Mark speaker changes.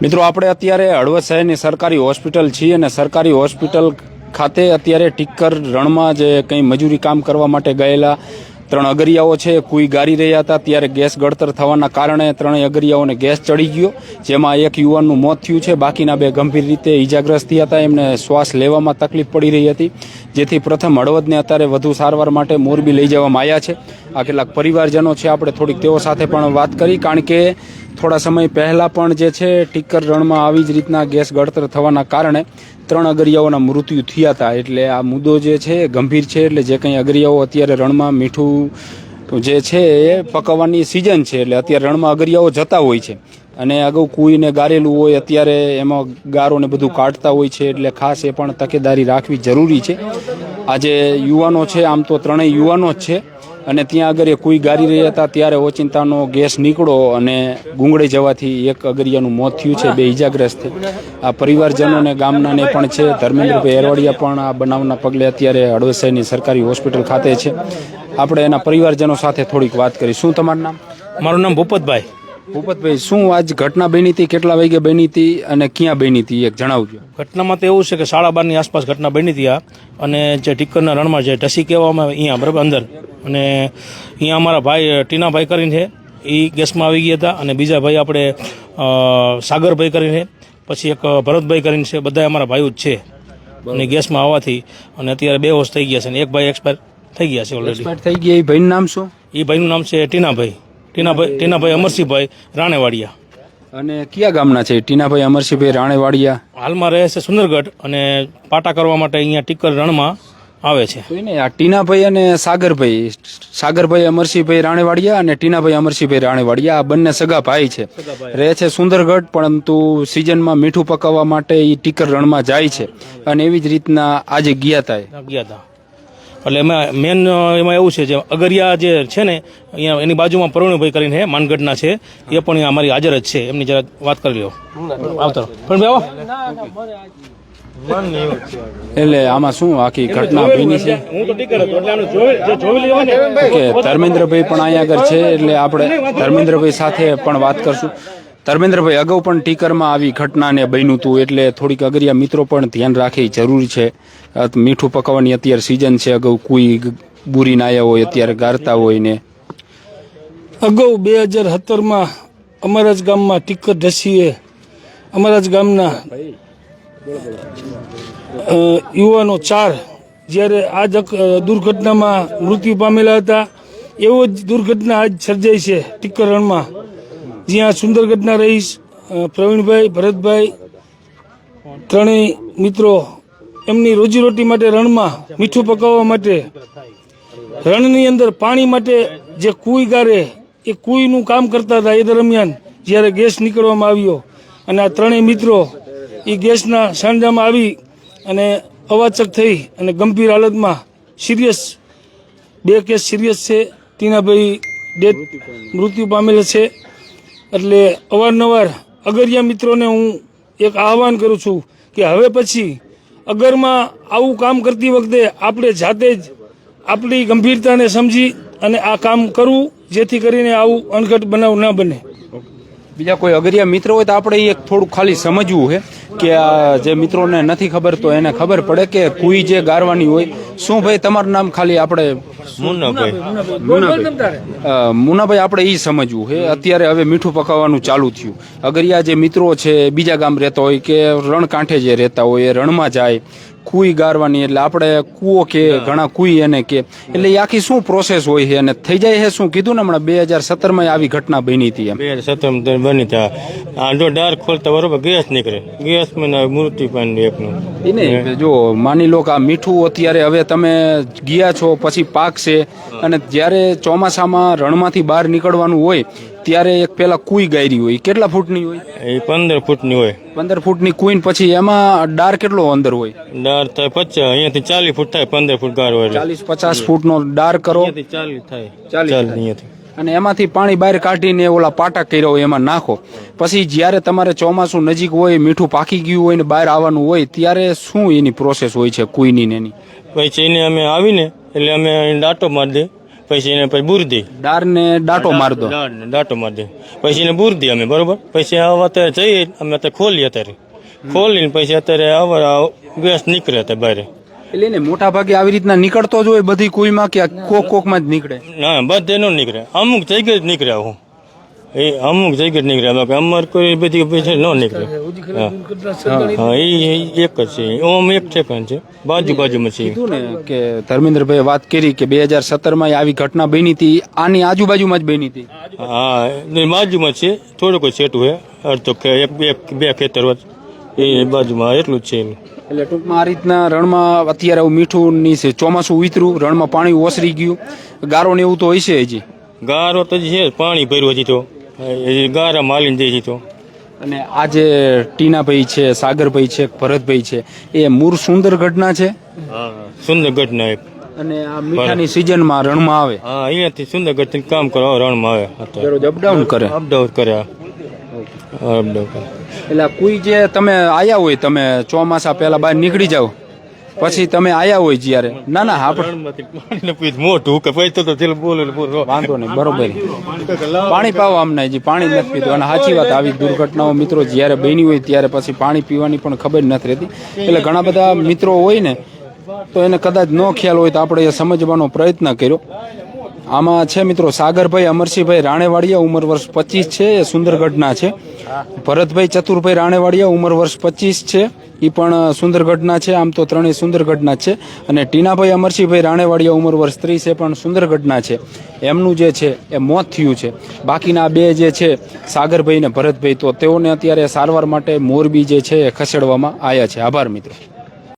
Speaker 1: મિત્રો, આપણે અત્યારે હળવદ શહેરની સરકારી હોસ્પિટલ છીએ અને સરકારી હોસ્પિટલ ખાતે અત્યારે ટીક્કર રણમાં જે કંઈ મજૂરી કામ કરવા માટે ગયેલા ત્રણ અગરિયાઓ છે, કુઈ ગારી રહ્યા હતા, ત્યારે ગેસ ગળતર થવાના કારણે ત્રણેય અગરિયાઓને ગેસ ચડી ગયો, જેમાં એક યુવાનનું મોત થયું છે. બાકીના બે ગંભીર રીતે ઇજાગ્રસ્ત હતા. એમને શ્વાસ લેવામાં તકલીફ પડી રહી હતી, જેથી પ્રથમ હળવદને અત્યારે વધુ સારવાર માટે મોરબી લઈ જવામાં આવ્યા છે. આ કેટલાક પરિવારજનો છે, આપણે થોડીક તેઓ સાથે પણ વાત કરી, કારણ કે થોડા સમય પહેલાં પણ જે છે, ટીક્કર રણમાં આવી જ રીતના ગેસ ગળતર થવાના કારણે ત્રણ અગરિયાઓના મૃત્યુ થયા હતા. એટલે આ મુદ્દો જે છે ગંભીર છે. એટલે જે કંઈ અગરિયાઓ અત્યારે રણમાં મીઠું જે છે એ પકવવાની સિઝન છે. એટલે અત્યારે રણમાં અગરિયાઓ જતા હોય છે. અને અગાઉ કુઈને ગારેલું હોય અત્યારે એમાં ગારોને બધું કાઢતા હોય છે. એટલે ખાસ એ પણ તકેદારી રાખવી જરૂરી છે. આજે યુવાનો છે, આમ તો ત્રણેય યુવાનો જ છે. અને ત્યાં આગળ એ કોઈ ગારી રહ્યા હતા, ત્યારે ઓચિંતાનો ગેસ નીકળો અને ગુંગળી જવાથી એક અગરિયાનું મોત થયું છે, બે ઇજાગ્રસ્ત આ પરિવારજનોને, ગામનાને પણ છે ધર્મેન્દ્રભાઈ એરવાડિયા પણ આ બનાવના પગલે અત્યારે હળવદ સરકારી હોસ્પિટલ ખાતે છે. આપણે એના પરિવારજનો સાથે થોડીક વાત કરી શું તમારું નામ?
Speaker 2: મારું નામ ભૂપતભાઈ.
Speaker 1: ભૂપતભાઈ શું આજ ઘટના બની હતી? કેટલા વાગે બની હતી અને ક્યાં બની હતી? એક જણાવજો.
Speaker 2: ઘટનામાં તો એવું છે કે સાડા બારની આસપાસ ઘટના બની હતી આ. અને જે ટીક્કરના રણમાં જે ઢસી કહેવામાં આવે અહીંયા બરાબર અંદર. અને અહીંયા અમારા ભાઈ ટીનાભાઈ કરીને છે. એ ગેસમાં આવી ગયા હતા અને બીજા ભાઈ આપણે સાગરભાઈ કરીને પછી એક ભરતભાઈ કરીને છે. બધા અમારા ભાઈઓ જ છે. અને ગેસમાં આવવાથી અને અત્યારે બે હોશ થઈ ગયા છે અને એક ભાઈ એક્સપાયર થઈ ગયા છે ઓલરેડી
Speaker 1: થઈ ગયા. એ ભાઈનું નામ શું?
Speaker 2: એ ભાઈનું નામ છે ટીનાભાઈ. ટીનાભાઈ ટીનાભાઈ અમરસિંહભાઈ રાણેવાડિયા.
Speaker 1: અને કયા ગામના છે? ટીનાભાઈ અમરસિંહભાઈ રાણેવાડિયા.
Speaker 2: હાલમાં રહે છે સુંદરગઢ અને પાટા કરવા માટે અહીંયા ટીકર રણમાં આવે છે.
Speaker 1: એને આ ટીનાભાઈ અને સાગરભાઈ સાગરભાઈ અમરસિંહભાઈ રાણેવાડિયા અને ટીનાભાઈ અમરસિંહભાઈ રાણેવાડિયા આ બંને સગા ભાઈ છે. રહે છે સુંદરગઢ પરંતુ સિઝનમાં મીઠું પકાવવા માટે એ ટીકર રણમાં જાય છે. અને એવી જ રીતના આજે ગયા હતા.
Speaker 2: ગયા હતા એટલે એમાં મેન એમાં એવું છે જે અગરિયા જે છે ને અહીંયા એની બાજુમાં પ્રવીણભાઈ કરીને માનગઢના છે એ પણ અમારી હાજર જ છે. એમની જરા વાત કરી લ્યો. આવતો પણ આવો.
Speaker 1: એટલે આમાં શું આખી ઘટના બની છે? કે ધર્મેન્દ્રભાઈ પણ અહીંયા આગળ છે એટલે આપણે ધર્મેન્દ્રભાઈ સાથે પણ વાત કરશું. ધર્મેન્દ્રભાઈ, અગાઉ પણ ટીકરમાં આવી ઘટનાને બન્યું હતું એટલે થોડીક અગરિયા મિત્રો પણ ધ્યાન રાખે જરૂરી છે. મીઠું પકાવવાની અત્યારે સિઝન છે. અગાઉ કોઈ બુરી નાયા હોય, અત્યારે ગારતા હોય ને.
Speaker 3: અગાઉ બે હજાર સત્તરમાં અમારા જ ગામમાં ટીકર ઢસીએ. અમારા જ ગામના યુવાનો ચાર જ્યારે આ દુર્ઘટનામાં મૃત્યુ પામેલા હતા. એવો જ દુર્ઘટના આજ સર્જાઈ છે ટીકર રણમાં જ્યાં સુંદરગઢના રહીશ પ્રવીણભાઈ, ભરતભાઈ, ત્રણેય મિત્રો એમની રોજીરોટી માટે રણમાં મીઠું પકાવવા માટે, રણની અંદર પાણી માટે જે કુઈ ગારે, એ કુઈનું કામ કરતા હતા એ દરમિયાન જ્યારે ગેસ નીકળવામાં આવ્યો અને આ ત્રણેય મિત્રો એ ગેસના સાંજામાં આવી અને અવાચક થઈ અને ગંભીર હાલતમાં સિરિયસ, બે કેસ સિરિયસ છે. ટીનાભાઈ ડેથ મૃત્યુ પામેલ છે. એટલે અવારનવાર અગરિયા મિત્રોને હું એક આહવાન કરું છું કે હવે પછી અગરમાં આવું કામ કરતી વખતે આપણે જાતે જ આપણી ગંભીરતાને સમજી અને આ કામ કરવું, જેથી કરીને આવું અણઘટ બનાવ ન બને.
Speaker 1: બીજા કોઈ અગરિયા મિત્ર હોય તો આપણે એક થોડું ખાલી સમજવું છે કે આ જે મિત્રોને નથી ખબર તો એને ખબર પડે કે કુઈ જે ગારવાની હોય, શું ભાઈ તમારું નામ ખાલી આપણે મુનાભાઈ મુનાભાઈ આપણે એ સમજવું છે. અત્યારે હવે મીઠું પકાવવાનું ચાલુ થયું. અગરિયા જે મિત્રો છે બીજા ગામ રહેતા હોય કે રણ કાંઠે જે રહેતા હોય એ રણમાં જાય કુઈ ગારવાની એટલે આપણે કૂવો કે ઘણા કુઈ એને કે. એટલે એ આખી શું પ્રોસેસ હોય છે અને થઈ જાય છે શું? કીધું ને હમણાં બે હજાર સત્તરમાં આવી ઘટના બની હતી
Speaker 4: બે હજાર સત્તર બની ત્યાં આંધો ડાર ખોલતા બરોબર ગેસ નીકળે. ગેસમાં મૃત્યુ પામ્યું એકનું.
Speaker 1: નહીં જો માની લો કે આ મીઠું અત્યારે હવે તમે ગયા છો પછી પાકશે. અને જ્યારે ચોમાસામાં રણમાંથી બહાર નીકળવાનું હોય ત્યારે એક પેલા કુઈ ગાયરી હોય. કેટલા ફૂટની હોય?
Speaker 4: એ પંદર ફૂટની હોય.
Speaker 1: પંદર ફૂટની કુઈન પછી એમાં ડાર કેટલો અંદર હોય?
Speaker 4: ડાર થાય પચાસ અહીંયાથી ચાલીસ ફૂટ થાય પંદર ફૂટ ગાર હોય
Speaker 1: ચાલીસ પચાસ ફૂટનો ડાર કરો.
Speaker 4: ચાલીસ થાય.
Speaker 1: ચાલીસ
Speaker 4: અહીંયાથી.
Speaker 1: અને એમાંથી પાણી બહાર કાઢીને ઓલા પાટા કર્યા હોય એમાં નાખો. પછી જ્યારે તમારે ચોમાસું નજીક હોય મીઠું પાકી ગયું હોય ને બહાર આવવાનું હોય ત્યારે શું એની પ્રોસેસ હોય છે કુઈની ને એની?
Speaker 4: પછી એને અમે આવીને એટલે અમે ડાટો મારી દે પછી એને પછી બુરદી.
Speaker 1: ડાર ને ડાટો માર દો.
Speaker 4: દાળ- દાંટો મારી દે. પછી એને બુરદી અમે બરોબર? પછી હવે અત્યારે જઈએ અમે અત્યારે ખોલીએ અત્યારે. ખોલીને પછી અત્યારે હવે ગેસ નીકળે અત્યારે બહાર
Speaker 1: એટલે એને મોટા ભાગે આવી રીતના નીકળતો જ હોય બધી કોઈમાં કે કોક કોકમાં જ નીકળે?
Speaker 4: ના બધે નો નીકળે. અમુક જગ્યાએ જ નીકળ્યા હું એ અમુક જગ્યા જ નીકળે બાકી અમારે કોઈ બધી પૈસા ન નીકળે હા. હા એ એક જ છે. ઓમ એક ઠેકાણ છે. બાજુ બાજુમાં છે.
Speaker 1: કે ધર્મેન્દ્રભાઈ વાત કરી કે બે હજાર સત્તરમાં આવી ઘટના બની હતી. આની આજુબાજુમાં જ બની હતી.
Speaker 4: હા બાજુમાં છે. થોડુંક છેટું છે. અડધો એક બે બે ખેતર એ બાજુમાં એટલું જ છે.
Speaker 1: એટલે ટૂંકમાં આ રીતના રણમાં અત્યારે આવું મીઠું ની છે ચોમાસું ઉતર્યું રણમાં પાણી ઓસરી ગયું. ગારો ને એવું તો હોય છે હજી.
Speaker 4: ગારો તો છે. જ, પાણી ભર્યું હજી તો. એ ગારા માલીને જઈ તો.
Speaker 1: અને આ જે ટીનાભાઈ છે સાગરભાઈ છે ભરતભાઈ છે એ મૂળ સુંદર ઘટના છે?
Speaker 4: સુંદર ઘટના એક.
Speaker 1: અને આ મીઠાની સિઝનમાં રણમાં આવે?
Speaker 4: હા અહીંયાથી સુંદર ઘટના કામ કરવા રણમાં આવે.
Speaker 1: દરરોજ અપડાઉન કરે?
Speaker 4: અપડાઉન કરે. અપડાઉન કરે.
Speaker 1: એટલે કોઈ જે તમે આયા હોય તમે ચોમાસા પહેલા બહાર નીકળી જાવ પછી તમે આયા હોય જ્યારે? ના ના આપણે
Speaker 4: કે પછી તો બોલો
Speaker 1: વાંધો નહીં બરોબર. પાણી પાવો અમને હજી પાણી નથી પીધું અને સાચી વાત આવી દુર્ઘટનાઓ મિત્રો જ્યારે બની હોય ત્યારે પછી પાણી પીવાની પણ ખબર નથી રહેતી. એટલે ઘણા બધા મિત્રો હોય ને તો એને કદાચ ન ખ્યાલ હોય તો આપણે એ સમજવાનો પ્રયત્ન કર્યો. આમાં છે મિત્રો સાગરભાઈ અમરસિંહભાઈ રાણેવાડિયા ઉંમર વર્ષ પચીસ છે એ સુંદરગઢના છે. ભરતભાઈ ચતુરભાઈ રાણેવાડિયા ઉંમર વર્ષ પચીસ છે. એ પણ સુંદર ઘટના છે. આમ તો ત્રણેય સુંદર ઘટના છે. અને ટીનાભાઈ અમરસિંહભાઈ રાણેવાડિયા ઉંમર વર્ષ ત્રીસ એ પણ સુંદર ઘટના છે. એમનું જે છે, એ મોત થયું છે. બાકીના બે જે છે, સાગરભાઈ ને ભરતભાઈ, તો તેઓને અત્યારે સારવાર માટે મોરબી જે છે, એ ખસેડવામાં આવ્યા છે. આભાર, મિત્રો.